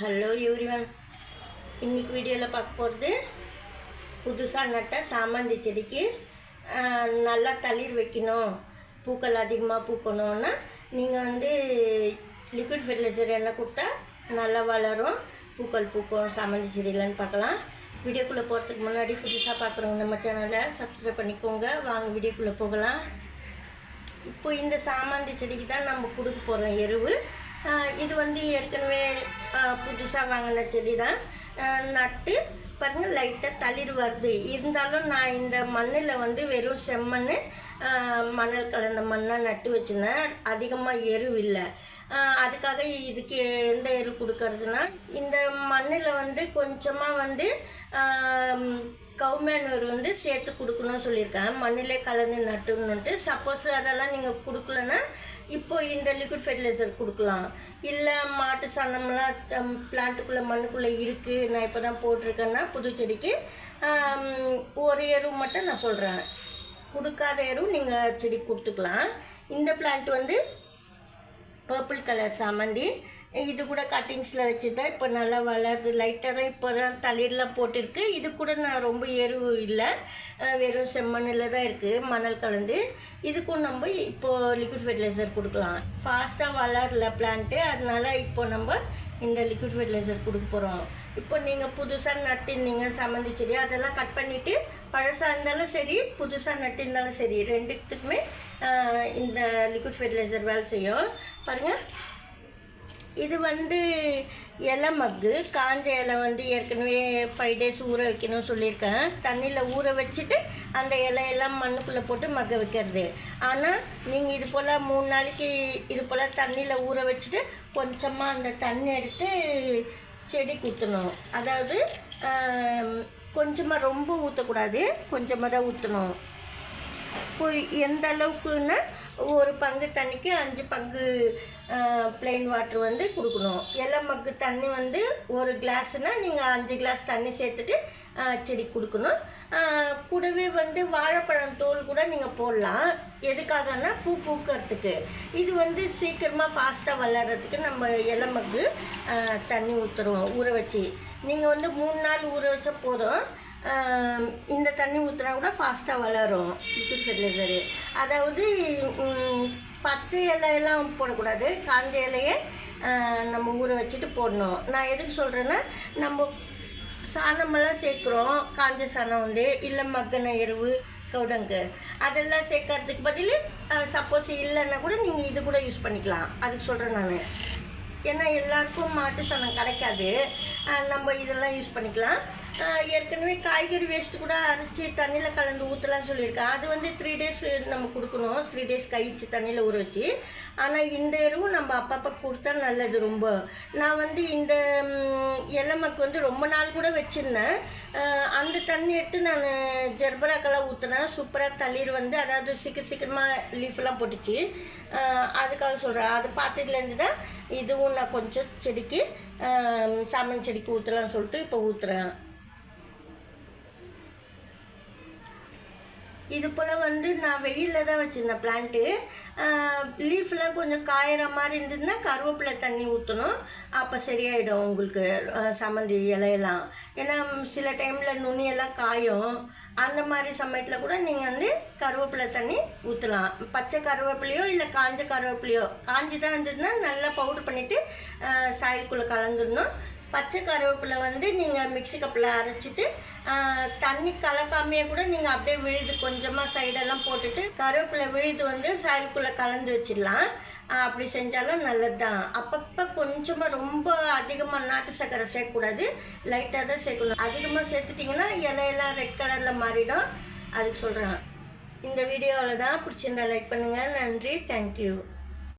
Hello everyone இன்னைக்கு வீடியோவில் பார்க்க போகிறது புதுசாக நட்ட சாமந்தி செடிக்கு நல்லா தளிர் வைக்கணும் பூக்கள் அதிகமாக பூக்கணும்னா நீங்கள் வந்து லிக்விட் ஃபெர்டிலைசர் எண்ணெய் கொடுத்தா நல்லா வளரும் பூக்கள் பூக்கும் சாமந்தி செடியிலன்னு பார்க்கலாம். வீடியோக்குள்ளே போகிறதுக்கு முன்னாடி புதுசாக பார்க்குறவங்க நம்ம சேனலை சப்ஸ்கிரைப் பண்ணிக்கோங்க. வாங்க வீடியோக்குள்ளே போகலாம். இப்போ இந்த சாமந்தி செடிக்கு தான் நம்ம கொடுக்க போகிறோம் எருவு. இது வந்து ஏற்கனவே புதுசாக வாங்கின செடி தான் நட்டு பாருங்கள் லைட்டாக தளிர் வருது. இருந்தாலும் நான் இந்த மண்ணில் வந்து வெறும் செம்மண் மணல் கலந்த மண்ணாக நட்டு வச்சுருந்தேன். அதிகமாக எரு இல்லை. அதுக்காக இதுக்கு எந்த எரு கொடுக்கறதுனா இந்த மண்ணில் வந்து கொஞ்சமாக வந்து கவுமேனூர் வந்து சேர்த்து கொடுக்கணும்னு சொல்லியிருக்கேன் மண்ணிலே கலந்து நட்டுணுன்ட்டு சப்போஸ் அதெல்லாம் நீங்கள் கொடுக்கலன்னா இப்போ இந்த லிக்விட் ஃபெர்டிலைசர் கொடுக்கலாம். இல்லை மாட்டு சாணம்லாம் பிளான்ட்டுக்குள்ளே மண்ணுக்குள்ளே இருக்குது நான் இப்போ தான் போட்டிருக்கேன்னா புது செடிக்கு ஒரு எரு மட்டும் நான் சொல்கிறேன் கொடுக்காத எரு நீங்கள் செடி கொடுத்துக்கலாம். இந்த பிளான்ட் வந்து பர்பிள் கலர் சாமந்தி. இது கூட கட்டிங்ஸில் வச்சு தான் இப்போ நல்லா வளருது. லைட்டாக தான் இப்போ தான் தளிரெலாம் போட்டிருக்கு. இது கூட நான் ரொம்ப எருவு இல்லை. வெறும் செம்மண்ணில் தான் இருக்குது மணல் கலந்து. இதுக்கும் நம்ம இப்போது லிக்விட் ஃபெர்டிலைசர் கொடுக்கலாம். ஃபாஸ்ட்டாக வளரல பிளான்ட்டு அதனால இப்போ நம்ம இந்த லிக்விட் ஃபெர்டிலைசர் கொடுக்க போகிறோம் இப்போ நீங்கள் புதுசாக நட்டிருந்தீங்க சம்மந்தி செடி அதெல்லாம் கட் பண்ணிவிட்டு பழசாக இருந்தாலும் சரி புதுசாக நட்டிருந்தாலும் சரி ரெண்டுத்துக்குமே இந்த லிக்விட் ஃபெர்டிலைசர் வேலை செய்யும். பாருங்கள் இது வந்து இலை மக்கு. காஞ்ச இலை வந்து ஏற்கனவே ஃபைவ் டேஸ் ஊற வைக்கணும்னு சொல்லியிருக்கேன். தண்ணியில் ஊற வச்சுட்டு அந்த இலையெல்லாம் மண்ணுக்குள்ளே போட்டு மக்க வைக்கிறது. ஆனால் நீங்கள் இது போல் மூணு நாளைக்கு இது போல் தண்ணியில் ஊற வச்சுட்டு கொஞ்சமாக அந்த தண்ணி எடுத்து செடி ஊற்றணும் அதாவது கொஞ்சமாக ரொம்ப ஊற்றக்கூடாது கொஞ்சமாக தான் ஊற்றணும் எந்த அளவுக்குன்னா ஒரு பங்கு தண்ணிக்கு அஞ்சு பங்கு plain வாட்டர் வந்து கொடுக்கணும். இலை மக்கு தண்ணி வந்து ஒரு கிளாஸ்னால் நீங்கள் அஞ்சு கிளாஸ் தண்ணி சேர்த்துட்டு செடி கொடுக்கணும். கூடவே வந்து வாழைப்பழம் தோல் கூட நீங்கள் போடலாம். எதுக்காகன்னா பூ பூக்கிறதுக்கு. இது வந்து சீக்கிரமாக ஃபாஸ்ட்டாக வளர்கிறதுக்கு நம்ம இலை மக்கு தண்ணி ஊற்றுறோம் ஊற வச்சு. நீங்கள் வந்து மூணு நாள் ஊற வச்சா போதும். இந்த தண்ணி ஊற்றினா கூட ஃபாஸ்ட்டாக வளரும். லிக்விட் ஃபெர்டிலைசரு அதாவது பச்சை இலையெல்லாம் போடக்கூடாது. காஞ்ச இலையே நம்ம ஊற வச்சுட்டு போடணும். நான் எதுக்கு சொல்கிறேன்னா நம்ம சாணமெல்லாம் சேர்க்குறோம். காஞ்ச சாணம் வந்து இல்லை மக்கின எருவு கவுடங்கு. அதெல்லாம் சேர்க்கறதுக்கு பதில் சப்போஸ் இல்லைன்னா கூட நீங்கள் இது கூட யூஸ் பண்ணிக்கலாம். அதுக்கு சொல்கிறேன் நான். ஏன்னா எல்லாருக்கும் மாட்டு சாணம் கிடைக்காது. நம்ம இதெல்லாம் யூஸ் பண்ணிக்கலாம். ஏற்கனவே காய்கறி வேஸ்ட் கூட அரைச்சி தண்ணியில் கலந்து ஊற்றலாம் சொல்லியிருக்கேன் அது வந்து த்ரீ டேஸ் நம்ம கொடுக்கணும். த்ரீ டேஸ் கழிச்சு தண்ணியில் ஊற வச்சு. ஆனால் இந்த எருவும் நம்ம அப்பப்போ கொடுத்தா நல்லது ரொம்ப. நான் வந்து இந்த ம், இலமக்கு வந்து ரொம்ப நாள் கூட வச்சுருந்தேன். அந்த தண்ணி எடுத்து நான் ஜெர்பராக்கெல்லாம் ஊற்றினேன் சூப்பராக தளிர் வந்து அதாவது சீக்கிரம் சீக்கிரமாக லீஃப்லாம் போட்டுச்சு. அதுக்காக சொல்கிறேன் அது பார்த்ததுலேருந்து தான் இதுவும் நான் கொஞ்சம் செடிக்கு சாமன் செடிக்கு ஊற்றலாம்னு சொல்லிட்டு இப்போ ஊற்றுறேன் இது போல் வந்து நான் வெயிலில் தான் வச்சுருந்தேன் பிளான்ட்டு லீஃப்லாம் கொஞ்சம் காயிற மாதிரி இருந்ததுன்னா கருவேப்பிலை தண்ணி ஊற்றணும் அப்போ சரியாயிடும் உங்களுக்கு சம்மந்தி இலையெல்லாம். ஏன்னா சில டைமில் நுனியெல்லாம் காயும். அந்த மாதிரி சமயத்தில் கூட நீங்கள் வந்து கருவேப்பிலை தண்ணி ஊற்றலாம் பச்சை கருவேப்பிலையோ இல்லை காஞ்ச கருவேப்பிலையோ. காஞ்சி தான் இருந்ததுன்னா நல்லா பவுடர் பண்ணிவிட்டு சாயலுக்குள்ளே கலந்துடணும். பச்சை கருவேப்பிலை வந்து நீங்கள் மிக்ஸி கப்பில் அரைச்சிட்டு தண்ணி கலக்காமையே கூட நீங்கள் அப்படியே விழுது கொஞ்சமாக சைடெல்லாம் போட்டுட்டு கருவேப்பிலை விழுது வந்து சாயலுக்குள்ளே கலந்து வச்சிடலாம். அப்படி செஞ்சாலும் நல்லது தான் அப்பப்போ கொஞ்சமாக ரொம்ப அதிகமாக நாட்டு சர்க்கரை சேர்க்கக்கூடாது. லைட்டாக தான் சேர்க்கணும். அதிகமாக சேர்த்துட்டிங்கன்னா இலையெல்லாம் ரெட் கலரில் மாறிடும். அதுக்கு சொல்கிறேன் இந்த வீடியோவில் தான் பிடிச்சிருந்தா லைக் பண்ணுங்கள் நன்றி. தேங்க்யூ